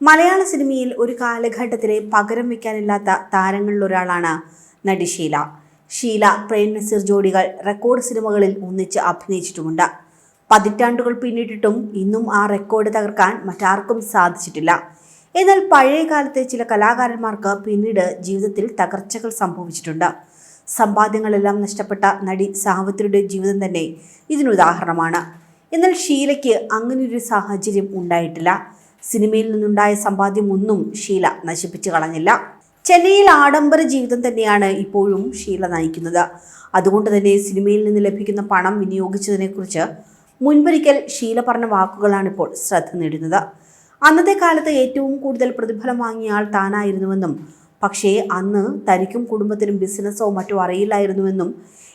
മലയാള സിനിമയിൽ ഒരു കാലഘട്ടത്തിലെ പകരം വയ്ക്കാനില്ലാത്ത താരങ്ങളിലൊരാളാണ് നടി ഷീല. ഷീല പ്രേം നസീർ ജോഡികൾ റെക്കോർഡ് സിനിമകളിൽ ഒന്നിച്ച് അഭിനയിച്ചിട്ടുമുണ്ട്. പതിറ്റാണ്ടുകൾ പിന്നിട്ടിട്ടും ഇന്നും ആ റെക്കോർഡ് തകർക്കാൻ മറ്റാർക്കും സാധിച്ചിട്ടില്ല. എന്നാൽ പഴയ കാലത്തെ ചില കലാകാരന്മാർക്ക് പിന്നീട് ജീവിതത്തിൽ തകർച്ചകൾ സംഭവിച്ചിട്ടുണ്ട്. സമ്പാദ്യങ്ങളെല്ലാം നഷ്ടപ്പെട്ട നടി സാവിത്രിയുടെ ജീവിതം തന്നെ ഇതിനുദാഹരണമാണ് എന്നാൽ ഷീലയ്ക്ക് അങ്ങനെയൊരു സാഹചര്യം ഉണ്ടായിട്ടില്ല. സിനിമയിൽ നിന്നുണ്ടായ സമ്പാദ്യം ഒന്നും ഷീല നശിപ്പിച്ചു കളഞ്ഞില്ല. ചെന്നൈയിൽ ആഡംബര ജീവിതം തന്നെയാണ് ഇപ്പോഴും ഷീല നയിക്കുന്നത്. അതുകൊണ്ട് തന്നെ സിനിമയിൽ നിന്ന് ലഭിക്കുന്ന പണം വിനിയോഗിച്ചതിനെക്കുറിച്ച് മുൻപൊരിക്കൽ ഷീല പറഞ്ഞ വാക്കുകളാണ് ഇപ്പോൾ ശ്രദ്ധ നേടുന്നത്. അന്നത്തെ കാലത്ത് ഏറ്റവും കൂടുതൽ പ്രതിഫലം വാങ്ങിയ ആൾ താനായിരുന്നുവെന്നും പക്ഷേ അന്ന് തനിക്കും കുടുംബത്തിനും ബിസിനസ്സോ മറ്റോ അറിയില്ലായിരുന്നുവെന്നും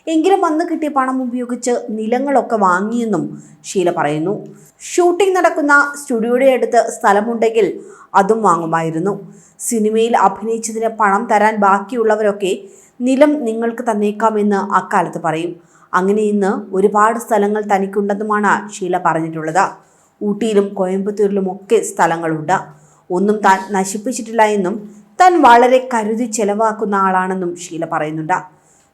എങ്കിലും അന്ന് കിട്ടിയ പണം ഉപയോഗിച്ച് നിലങ്ങളൊക്കെ വാങ്ങിയെന്നും ഷീല പറയുന്നു. ഷൂട്ടിംഗ് നടക്കുന്ന സ്റ്റുഡിയോയുടെ അടുത്ത് സ്ഥലമുണ്ടെങ്കിൽ അതും വാങ്ങുമായിരുന്നു. സിനിമയിൽ അഭിനയിച്ചതിന് പണം തരാൻ ബാക്കിയുള്ളവരൊക്കെ നിലം നിങ്ങൾക്ക് തന്നേക്കാമെന്ന് അക്കാലത്ത് പറയും. അങ്ങനെ ഇന്ന് ഒരുപാട് സ്ഥലങ്ങൾ തനിക്കുണ്ടെന്നുമാണ് ഷീല പറഞ്ഞിട്ടുള്ളത്. ഊട്ടിയിലും കോയമ്പത്തൂരിലും ഒക്കെ സ്ഥലങ്ങളുണ്ട്. ഒന്നും താൻ നശിപ്പിച്ചിട്ടില്ല എന്നും താൻ വളരെ കരുതി ചെലവാക്കുന്ന ആളാണെന്നും ഷീല പറയുന്നുണ്ട്.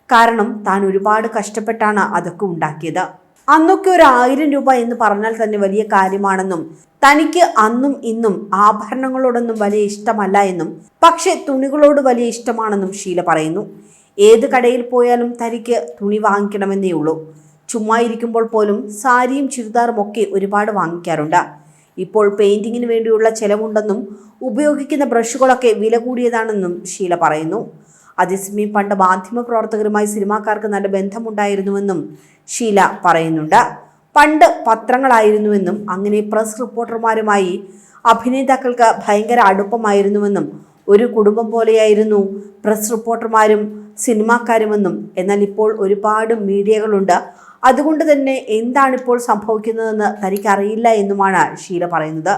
കാരണം താൻ ഒരുപാട് കഷ്ടപ്പെട്ടാണ് അതൊക്കെ ഉണ്ടാക്കിയത്. അന്നൊക്കെ ഒരു ആയിരം രൂപ എന്ന് പറഞ്ഞാൽ തന്നെ വലിയ കാര്യമാണെന്നും തനിക്ക് അന്നും ഇന്നും ആഭരണങ്ങളോടൊന്നും വലിയ ഇഷ്ടമല്ല എന്നും പക്ഷേ തുണികളോട് വലിയ ഇഷ്ടമാണെന്നും ഷീല പറയുന്നു. ഏത് കടയിൽ പോയാലും തനിക്ക് തുണി വാങ്ങിക്കണമെന്നേ ഉള്ളൂ. ചുമ്മാ ഇരിക്കുമ്പോൾ പോലും സാരിയും ചുരിദാറും ഒക്കെ ഒരുപാട് വാങ്ങിക്കാറുണ്ട്. ഇപ്പോൾ പെയിന്റിങ്ങിന് വേണ്ടിയുള്ള ചെലവുണ്ടെന്നും ഉപയോഗിക്കുന്ന ബ്രഷുകളൊക്കെ വില കൂടിയതാണെന്നും ഷീല പറയുന്നു. അതേസമയം പണ്ട് മാധ്യമപ്രവർത്തകരുമായി സിനിമാക്കാർക്ക് നല്ല ബന്ധമുണ്ടായിരുന്നുവെന്നും ഷീല പറയുന്നുണ്ട്. പണ്ട് പത്രങ്ങളായിരുന്നുവെന്നും അങ്ങനെ പ്രസ് റിപ്പോർട്ടർമാരുമായി അഭിനേതാക്കൾക്ക് ഭയങ്കര അടുപ്പമായിരുന്നുവെന്നും ഒരു കുടുംബം പോലെയായിരുന്നു പ്രസ് റിപ്പോർട്ടർമാരും സിനിമാക്കാരുമെന്നും എന്നാൽ ഇപ്പോൾ ഒരുപാട് മീഡിയകളുണ്ട്. അതുകൊണ്ട് തന്നെ എന്താണിപ്പോൾ സംഭവിക്കുന്നതെന്ന് തനിക്കറിയില്ല എന്നുമാണ് ഷീല പറയുന്നത്.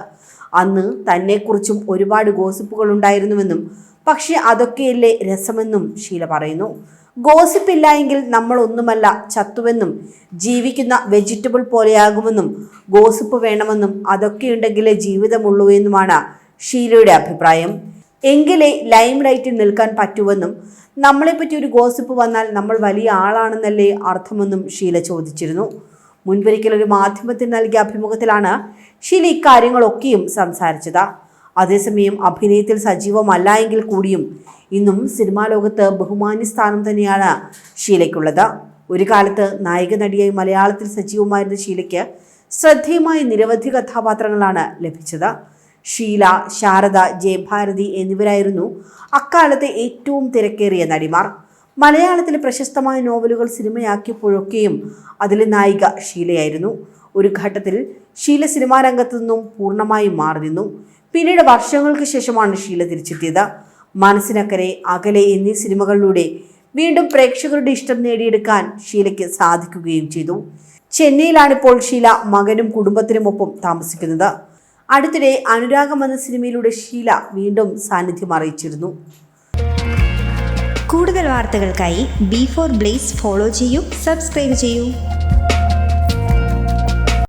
അന്ന് തന്നെക്കുറിച്ചും ഒരുപാട് ഗോസിപ്പുകൾ ഉണ്ടായിരുന്നുവെന്നും പക്ഷേ അതൊക്കെയല്ലേ രസമെന്നും ഷീല പറയുന്നു. ഗോസിപ്പ് ഇല്ല എങ്കിൽ നമ്മൾ ഒന്നുമല്ല ചത്തുവെന്നും ജീവിക്കുന്ന വെജിറ്റബിൾ പോലെയാകുമെന്നും ഗോസിപ്പ് വേണമെന്നും അതൊക്കെ ഉണ്ടെങ്കിലേ ജീവിതമുള്ളൂ എന്നുമാണ് ഷീലയുടെ അഭിപ്രായം. എങ്കിലേ ലൈം ലൈറ്റിൽ നിൽക്കാൻ പറ്റുമെന്നും നമ്മളെപ്പറ്റി ഒരു ഗോസിപ്പ് വന്നാൽ നമ്മൾ വലിയ ആളാണെന്നല്ലേ അർത്ഥമെന്നും ഷീല ചോദിച്ചിരുന്നു. മുൻപൊരിക്കൽ ഒരു മാധ്യമത്തിന് നൽകിയ അഭിമുഖത്തിലാണ് ഷീല ഇക്കാര്യങ്ങളൊക്കെയും സംസാരിച്ചത്. അതേസമയം അഭിനയത്തിൽ സജീവമല്ല എങ്കിൽ കൂടിയും ഇന്നും സിനിമാ ലോകത്ത് ബഹുമാന്യ സ്ഥാനം തന്നെയാണ് ഷീലയ്ക്കുള്ളത്. ഒരു കാലത്ത് നായിക നടിയായി മലയാളത്തിൽ സജീവമായിരുന്ന ഷീലയ്ക്ക് ശ്രദ്ധേയമായ നിരവധി കഥാപാത്രങ്ങളാണ് ലഭിച്ചത്. ഷീല ശാരദ ജയഭാരതി എന്നിവരായിരുന്നു അക്കാലത്തെ ഏറ്റവും തിരക്കേറിയ നടിമാർ. മലയാളത്തിലെ പ്രശസ്തമായ നോവലുകൾ സിനിമയാക്കിയപ്പോഴൊക്കെയും അതിലെ നായിക ഷീലയായിരുന്നു. ഒരു ഘട്ടത്തിൽ ഷീല സിനിമാ രംഗത്തു നിന്നും പൂർണമായും മാറി നിന്നു. പിന്നീട് വർഷങ്ങൾക്ക് ശേഷമാണ് ഷീല തിരിച്ചെത്തിയത്. മനസ്സിനക്കരെ അകലെ എന്നീ സിനിമകളിലൂടെ വീണ്ടും പ്രേക്ഷകരുടെ ഇഷ്ടം നേടിയെടുക്കാൻ ഷീലയ്ക്ക് സാധിക്കുകയും ചെയ്തു. ചെന്നൈയിലാണിപ്പോൾ ഷീല മകനും കുടുംബത്തിനുമൊപ്പം താമസിക്കുന്നത്. അടുത്തിടെ അനുരാഗം എന്ന സിനിമയിലൂടെ ഷീല വീണ്ടും സാന്നിധ്യം അറിയിച്ചിരുന്നു. കൂടുതൽ വാർത്തകൾക്കായി ബി ഫോർ ബ്ലേസ് ഫോളോ ചെയ്യൂ സബ്സ്ക്രൈബ് ചെയ്യൂ.